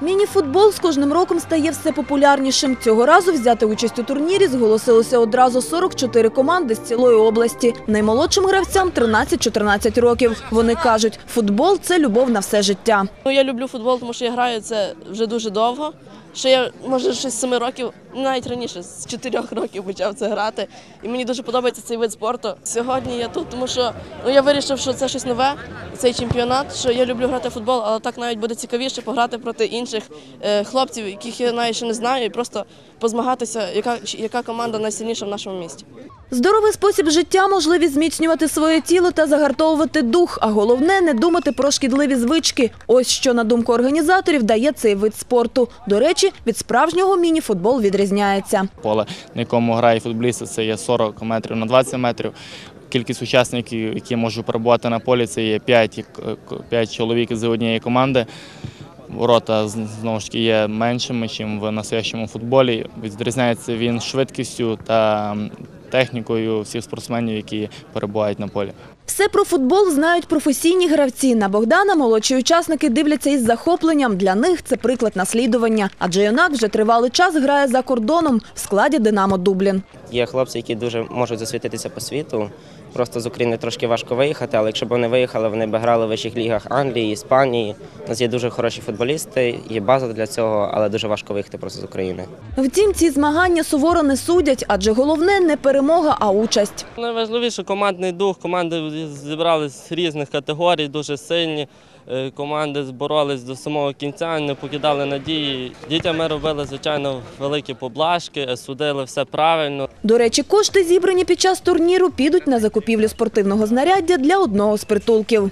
Міні-футбол з кожним роком стає все популярнішим. Цього разу взяти участь у турнірі зголосилося одразу 44 команди з цілої області. Наймолодшим гравцям 13-14 років. Вони кажуть, футбол – це любов на все життя. Ну, я люблю футбол, тому що я граю це вже дуже довго. Ще я, може, ще з 7 років, навіть раніше, з 4 років почав це грати. І мені дуже подобається цей вид спорту. Сьогодні я тут, тому що ну, я вирішив, що це щось нове, цей чемпіонат, що я люблю грати в футбол, але так навіть буде цікавіше пограти проти інших е, хлопців, яких я навіть ще не знаю, і просто позмагатися, яка, яка команда найсильніша в нашому місті. Здоровий спосіб життя, можливість зміцнювати своє тіло та загартовувати дух, а головне – не думати про шкідливі звички. Ось що, на думку організаторів, дає цей вид спорту. До речі, від справжнього міні-футбол відрізняється. Поле, на якому грає футболісти, це є 40 метрів на 20 метрів. Кількість учасників, які можуть перебувати на полі, це є 5, 5 чоловік з однієї команди. Ворота знову ж таки є меншими, ніж в настоящому футболі. Відрізняється він швидкістю та технікою всіх спортсменів, які перебувають на полі. Все про футбол знають професійні гравці. На Богдана молодші учасники дивляться із захопленням. Для них це приклад наслідування. Адже юнак вже тривалий час грає за кордоном в складі «Динамо Дублін». Є хлопці, які дуже можуть засвітитися по світу. Просто з України трошки важко виїхати, але якщо б вони виїхали, вони б грали в вищих лігах Англії, Іспанії. У нас є дуже хороші футболісти, є база для цього, але дуже важко виїхати просто з України. Втім, ці змагання суворо не судять, адже головне не перемога, а участь. Найважливіше командний дух. Команди зібрались різних категорій, дуже сильні. Е, Команди зборолись до самого кінця, не покидали надії. Дітям ми робили, звичайно, великі поблажки, судили все правильно. До речі, кошти, зібрані під час турніру, підуть на закупівлю спортивного знаряддя для одного з притулків.